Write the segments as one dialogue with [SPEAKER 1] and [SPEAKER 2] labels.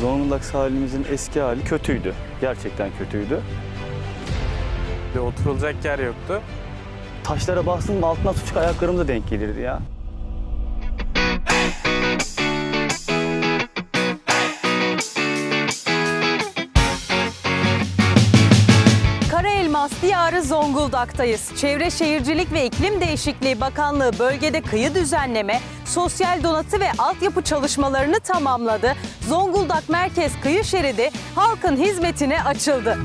[SPEAKER 1] Zonguldak sahilimizin eski hali kötüydü. Gerçekten kötüydü.
[SPEAKER 2] Oturulacak yer yoktu.
[SPEAKER 1] Taşlara bastım mı altına su çık ayaklarım da denk gelirdi ya.
[SPEAKER 3] Elmas diyarı Zonguldak'tayız. Çevre Şehircilik ve İklim Değişikliği Bakanlığı bölgede kıyı düzenleme, sosyal donatı ve altyapı çalışmalarını tamamladı. Zonguldak Merkez Kıyı Şeridi halkın hizmetine açıldı.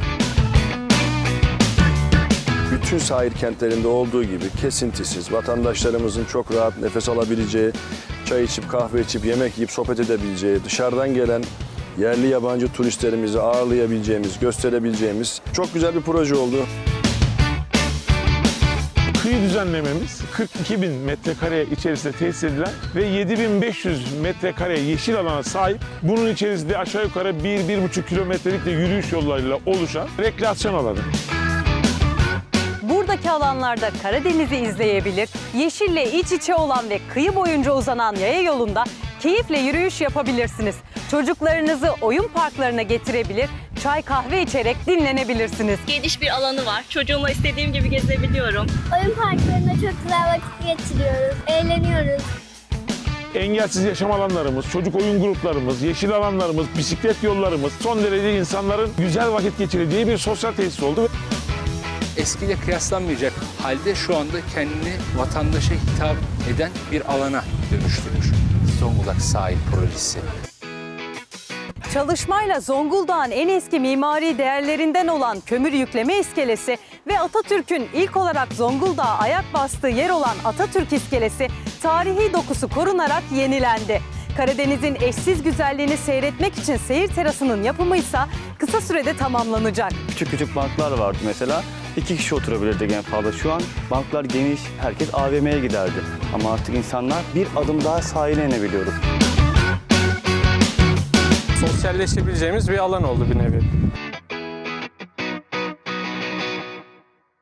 [SPEAKER 4] bütün sahil kentlerinde olduğu gibi kesintisiz, vatandaşlarımızın çok rahat nefes alabileceği, çay içip kahve içip yemek yiyip sohbet edebileceği, dışarıdan gelen yerli yabancı turistlerimizi ağırlayabileceğimiz, gösterebileceğimiz çok güzel bir proje oldu.
[SPEAKER 5] Kıyı düzenlememiz 42 bin metrekare içerisinde tesis edilen ve 7500 metrekare yeşil alana sahip. Bunun içerisinde aşağı yukarı 1-1,5 kilometrelik de yürüyüş yollarıyla oluşan rekreasyon alanı.
[SPEAKER 3] Buradaki alanlarda Karadeniz'i izleyebilir, yeşille iç içe olan ve kıyı boyunca uzanan yaya yolunda keyifle yürüyüş yapabilirsiniz. Çocuklarınızı oyun parklarına getirebilir, çay kahve içerek dinlenebilirsiniz.
[SPEAKER 6] geniş bir alanı var. Çocuğumla istediğim gibi gezebiliyorum.
[SPEAKER 7] Oyun parklarında çok güzel vakit geçiriyoruz, eğleniyoruz.
[SPEAKER 5] Engelsiz yaşam alanlarımız, çocuk oyun gruplarımız, yeşil alanlarımız, bisiklet yollarımız son derece insanların güzel vakit geçireceği bir sosyal tesis oldu.
[SPEAKER 8] eskiyle kıyaslanmayacak halde şu anda kendini vatandaşa hitap eden bir alana dönüştürmüş Zonguldak Sahil Projesi.
[SPEAKER 3] Çalışmayla Zonguldak'ın en eski mimari değerlerinden olan kömür yükleme iskelesi ve Atatürk'ün ilk olarak Zonguldak'a ayak bastığı yer olan Atatürk iskelesi tarihi dokusu korunarak yenilendi. Karadeniz'in eşsiz güzelliğini seyretmek için seyir terasının yapımı ise kısa sürede tamamlanacak.
[SPEAKER 1] Küçük küçük banklar vardı mesela. İki kişi oturabilirdik en fazla. Şu an banklar geniş, herkes AVM'ye giderdi. Ama artık insanlar bir adım daha sahile inebiliyoruz.
[SPEAKER 2] Sosyalleşebileceğimiz bir alan oldu bir nevi.